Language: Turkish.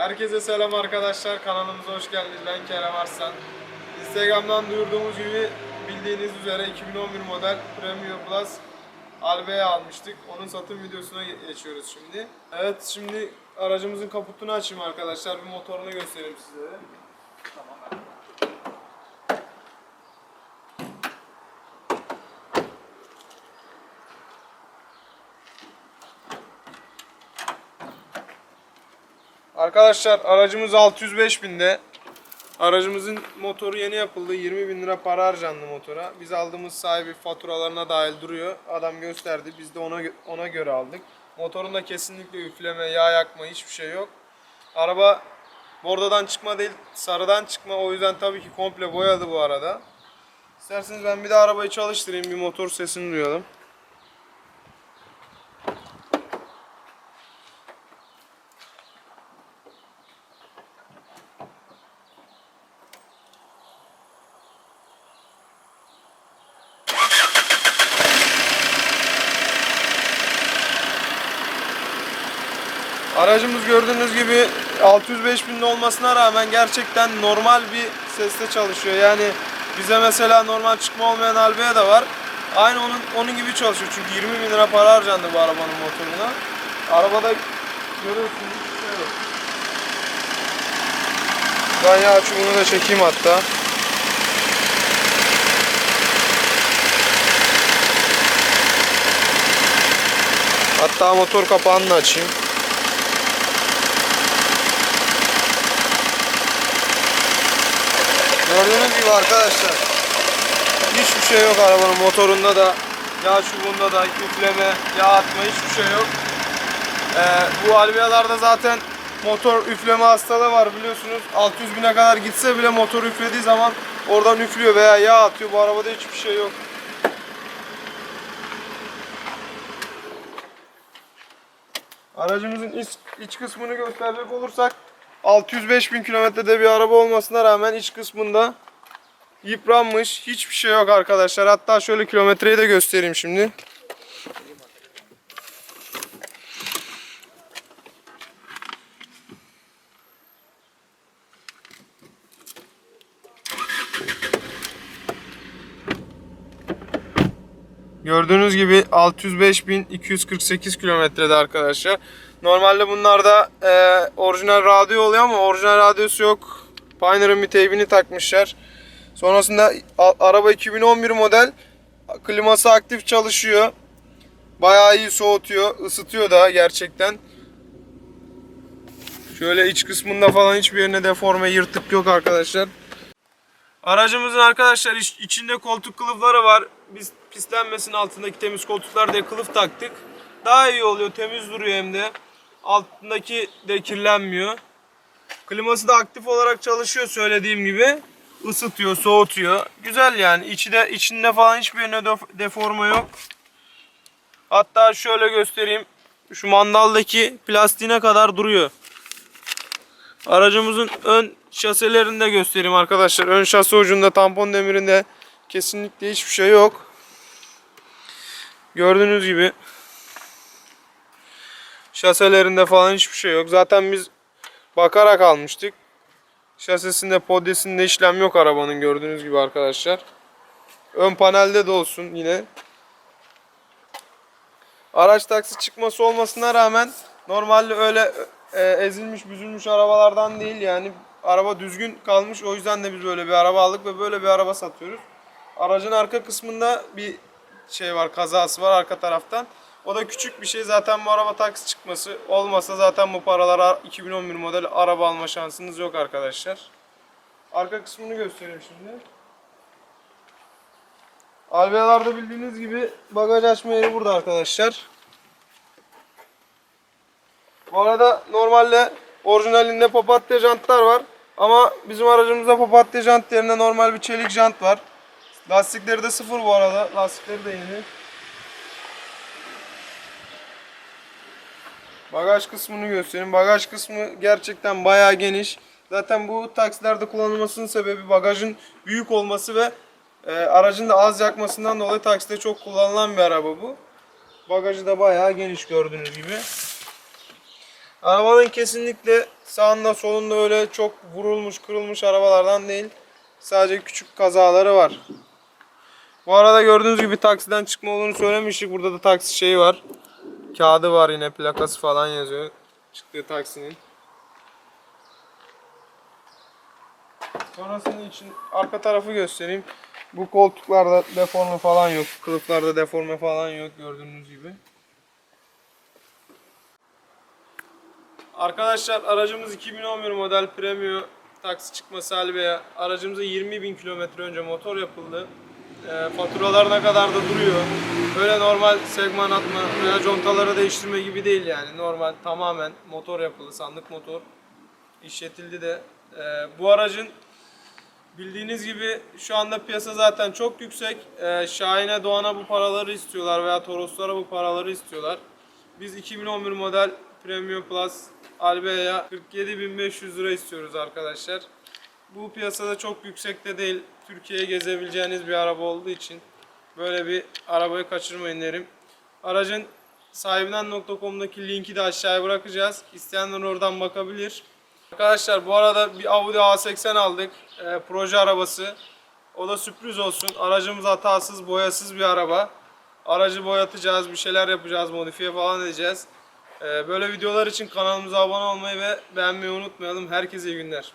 Herkese selam arkadaşlar. Kanalımıza hoş geldiniz. Ben Kerem Arslan. Instagram'dan duyurduğumuz gibi bildiğiniz üzere 2011 model Premium Plus Albe'ye almıştık. Onun satım videosuna ge- geçiyoruz şimdi. Evet şimdi aracımızın kaputunu açayım arkadaşlar. Bir motorunu göstereyim size. Arkadaşlar aracımız 605 binde. Aracımızın motoru yeni yapıldı. 20 bin lira para harcandı motora. Biz aldığımız sahibi faturalarına dahil duruyor. Adam gösterdi. Biz de ona ona göre aldık. Motorunda kesinlikle üfleme, yağ yakma hiçbir şey yok. Araba bordodan çıkma değil, sarıdan çıkma. O yüzden tabii ki komple boyadı bu arada. İsterseniz ben bir de arabayı çalıştırayım. Bir motor sesini duyalım. Aracımız gördüğünüz gibi 605 binde olmasına rağmen gerçekten normal bir sesle çalışıyor. Yani bize mesela normal çıkma olmayan Albea da var. Aynı onun onun gibi çalışıyor. Çünkü 20 bin lira para harcandı bu arabanın motoruna. Arabada görüyorsunuz şey. Ben yağ çubuğunu da çekeyim hatta. Hatta motor kapağını da açayım. Gördüğünüz gibi arkadaşlar hiçbir şey yok arabanın motorunda da yağ çubuğunda da üfleme, yağ atma hiçbir şey yok. Ee, bu Alvia'larda zaten motor üfleme hastalığı var biliyorsunuz. 600 bine kadar gitse bile motor üflediği zaman oradan üflüyor veya yağ atıyor. Bu arabada hiçbir şey yok. Aracımızın iç, iç kısmını gösterecek olursak 605 bin kilometrede bir araba olmasına rağmen iç kısmında yıpranmış. Hiçbir şey yok arkadaşlar. Hatta şöyle kilometreyi de göstereyim şimdi. Gördüğünüz gibi 605.248 kilometrede arkadaşlar. Normalde bunlarda e, orijinal radyo oluyor ama orijinal radyosu yok. Pioneer'ın bir teybini takmışlar. Sonrasında a- araba 2011 model. Kliması aktif çalışıyor. Bayağı iyi soğutuyor. ısıtıyor da gerçekten. Şöyle iç kısmında falan hiçbir yerine deforme yırtık yok arkadaşlar. Aracımızın arkadaşlar iç- içinde koltuk kılıfları var. Biz pislenmesin altındaki temiz koltuklar diye kılıf taktık. Daha iyi oluyor. Temiz duruyor hem de. Altındaki de kirlenmiyor. Kliması da aktif olarak çalışıyor söylediğim gibi. Isıtıyor, soğutuyor. Güzel yani. İçi de içinde falan hiçbir yerine def- deforme yok. Hatta şöyle göstereyim. Şu mandaldaki plastiğine kadar duruyor. Aracımızın ön şaselerini de göstereyim arkadaşlar. Ön şase ucunda tampon demirinde kesinlikle hiçbir şey yok. Gördüğünüz gibi şaselerinde falan hiçbir şey yok. Zaten biz bakarak almıştık. Şasesinde, podyesinde işlem yok arabanın gördüğünüz gibi arkadaşlar. Ön panelde de olsun yine. Araç taksi çıkması olmasına rağmen normalde öyle e, ezilmiş büzülmüş arabalardan değil yani araba düzgün kalmış o yüzden de biz böyle bir araba aldık ve böyle bir araba satıyoruz. Aracın arka kısmında bir şey var kazası var arka taraftan. O da küçük bir şey zaten bu araba taksi çıkması olmasa zaten bu paralara 2011 model araba alma şansınız yok arkadaşlar. Arka kısmını göstereyim şimdi. Alveolarda bildiğiniz gibi bagaj açma yeri burada arkadaşlar. Bu arada normalde orijinalinde papatya jantlar var. Ama bizim aracımızda papatya jant yerine normal bir çelik jant var. Lastikleri de sıfır bu arada. Lastikleri de yeni. Bagaj kısmını göstereyim. Bagaj kısmı gerçekten bayağı geniş. Zaten bu taksilerde kullanılmasının sebebi bagajın büyük olması ve e, aracın da az yakmasından dolayı takside çok kullanılan bir araba bu. Bagajı da bayağı geniş gördüğünüz gibi. Arabanın kesinlikle sağında solunda öyle çok vurulmuş kırılmış arabalardan değil. Sadece küçük kazaları var. Bu arada gördüğünüz gibi taksiden çıkma olduğunu söylemiştik. Burada da taksi şeyi var. Kağıdı var yine plakası falan yazıyor. Çıktığı taksinin. Sonrasında için arka tarafı göstereyim. Bu koltuklarda deforme falan yok. Kılıflarda deforme falan yok gördüğünüz gibi. Arkadaşlar aracımız 2011 model Premio taksi çıkması Albeya. Aracımıza 20 bin kilometre önce motor yapıldı. E, faturalarına kadar da duruyor. Böyle normal segman atma veya contaları değiştirme gibi değil yani. Normal tamamen motor yapıldı, sandık motor. İşletildi de. E, bu aracın Bildiğiniz gibi şu anda piyasa zaten çok yüksek. Ee, Şahin'e, Doğan'a bu paraları istiyorlar veya Toroslara bu paraları istiyorlar. Biz 2011 model Premium Plus Albea'ya 47.500 lira istiyoruz arkadaşlar. Bu piyasada çok yüksekte değil. Türkiye'ye gezebileceğiniz bir araba olduğu için böyle bir arabayı kaçırmayın derim. Aracın sahibinden.com'daki linki de aşağıya bırakacağız. İsteyenler oradan bakabilir. Arkadaşlar bu arada bir Audi A80 aldık. Ee, proje arabası. O da sürpriz olsun. Aracımız hatasız, boyasız bir araba. Aracı boyatacağız, bir şeyler yapacağız, modifiye falan edeceğiz. Ee, böyle videolar için kanalımıza abone olmayı ve beğenmeyi unutmayalım. Herkese iyi günler.